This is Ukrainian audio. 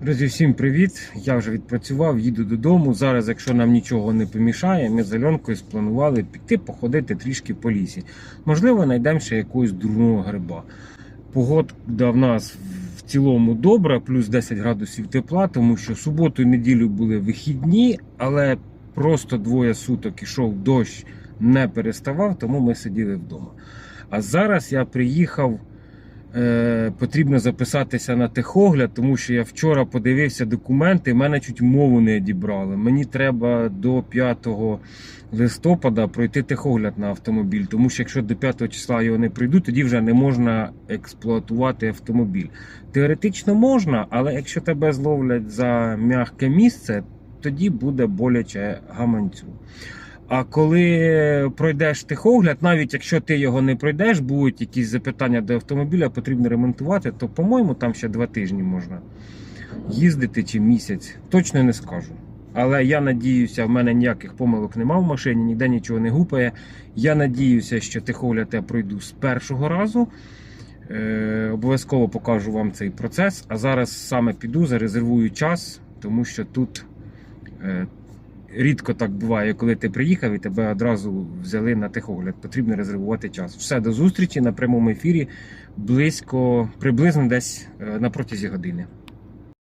Друзі, всім привіт! Я вже відпрацював, їду додому. Зараз, якщо нам нічого не помішає, ми з Альонкою спланували піти походити трішки по лісі. Можливо, знайдемо ще якогось дурного гриба. Погода в нас в цілому добра, плюс 10 градусів тепла, тому що суботу і неділю були вихідні, але просто двоє суток ішов дощ, не переставав, тому ми сиділи вдома. А зараз я приїхав. Е, потрібно записатися на техогляд, тому що я вчора подивився документи, мене чуть мову не одібрали. Мені треба до 5 листопада пройти техогляд на автомобіль, тому що якщо до 5 числа його не пройду, тоді вже не можна експлуатувати автомобіль. Теоретично можна, але якщо тебе зловлять за м'яке місце, тоді буде боляче гаманцю. А коли пройдеш техогляд, навіть якщо ти його не пройдеш, будуть якісь запитання до автомобіля, потрібно ремонтувати, то, по-моєму, там ще два тижні можна їздити чи місяць. Точно не скажу. Але я надіюся, в мене ніяких помилок нема в машині, ніде нічого не гупає. Я надіюся, що техогляд я пройду з першого разу. Е, обов'язково покажу вам цей процес. А зараз саме піду, зарезервую час, тому що тут. Е, Рідко так буває, коли ти приїхав і тебе одразу взяли на техогляд. Потрібно резервувати час. Все, до зустрічі на прямому ефірі близько, приблизно десь е, на протязі години.